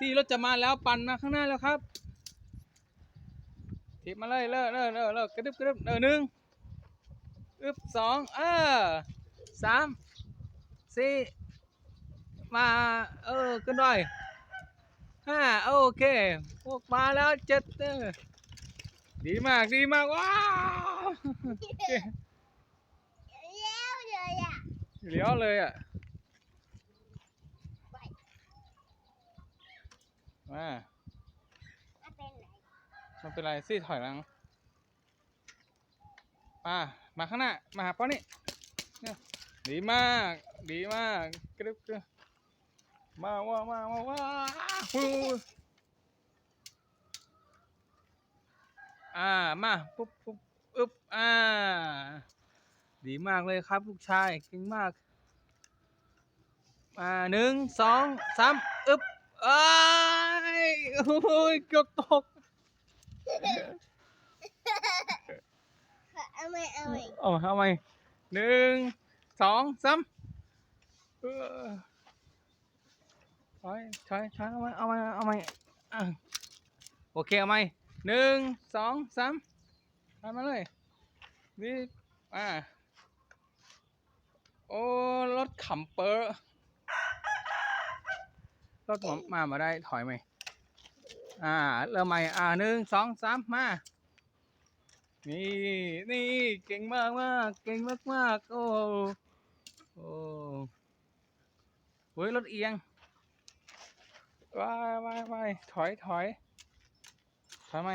สี่รถจะมาแล้วปั่นมาข้างหน้าแล้วครับถีบมาเลยเลิกเลิกเลิกเลิกกระดึบกระดึบเออหนึ่งอึบสองเออสามสี่มาเออขึ้นด้วยห้าโอเคพวกมาแล้วเจ็ดเออดีมากดีมากว้าวเลี้ยวเลยอะเลี้ยวเลยอะ มามาเป็นไหนมันเป็นไรซี่ถอยหลังมามาข้างหน้า มาหาป้อนี่เนี่ยดีมาก ดีมากกรึบกรึบมาว่ามามาว้าฮู้อ่า มาปุ๊บปุ๊บอึบอ่า ดีมากเลยครับลูกชายเก่งมากมาหนึ่งสองสามอึบ อ้ายโอ้ยเกือบตก เอาไหมเอาไหมเอามาเอาใหม่หนึ่งสองสามเออถอยถอยถอยเอาใหม่เอาใหม่เอาใหม่อะโอเคเอาใหม่หนึ่งสองสามทำมาเลยนี่อ่าโอ้รถขำเปอร์ รถผมมามาได้ถอยไหมอ่า เริ่มใหม่ อ่าหนึ่งสองสามมา นี่ นี่ เก่งมากมากเก่งมากมากโอ้โอ้เฮ้ย รถเอียงว้ายว้ายวายถอยถอยถอยไหม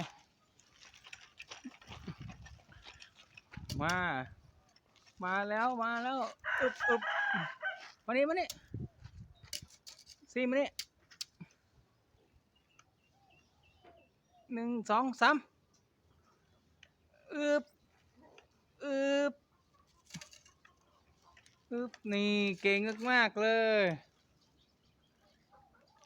มา มาแล้วมาแล้ว อึบอึบมานี่มานี่สี่มานี่ หนึ่งสองสามอึบอึบอึบนี่เก่งมากๆเลย